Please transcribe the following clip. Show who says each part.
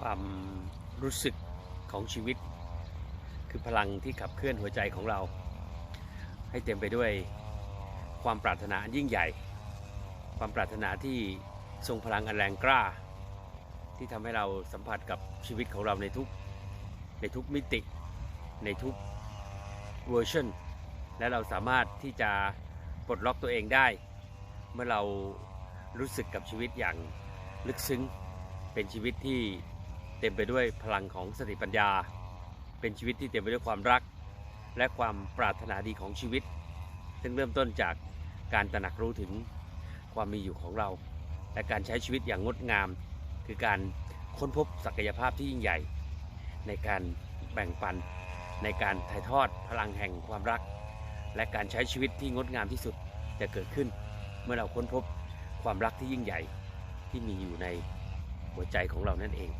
Speaker 1: ความรู้สึกของชีวิต คือพลังที่ขับเคลื่อนหัวใจของเรา ให้เต็มไปด้วยความปรารถนายิ่งใหญ่ ความปรารถนาที่ทรงพลังอันแรงกล้า ที่ทำให้เราสัมผัสกับชีวิตของเราในทุกในทุกมิติ ในทุกเวอร์ชันและเราสามารถที่จะปลดล็อกตัวเองได้ เมื่อเรารู้สึกกับชีวิตอย่างลึกซึ้งเป็นชีวิตที่ เต็มไปด้วยพลังของสติปัญญา เป็นชีวิตที่เต็มไปด้วยความรัก และความปรารถนาดีของชีวิต ซึ่งเริ่มต้นจากการตระหนักรู้ถึงความมีอยู่ของเรา และการใช้ชีวิตอย่างงดงาม คือการค้นพบศักยภาพที่ยิ่งใหญ่ ในการแบ่งปัน ในการถ่ายทอดพลังแห่งความรัก และการใช้ชีวิตที่งดงามที่สุดจะเกิดขึ้น เมื่อเราค้นพบความรักที่ยิ่งใหญ่ที่มีอยู่ในหัวใจของเรานั่นเอง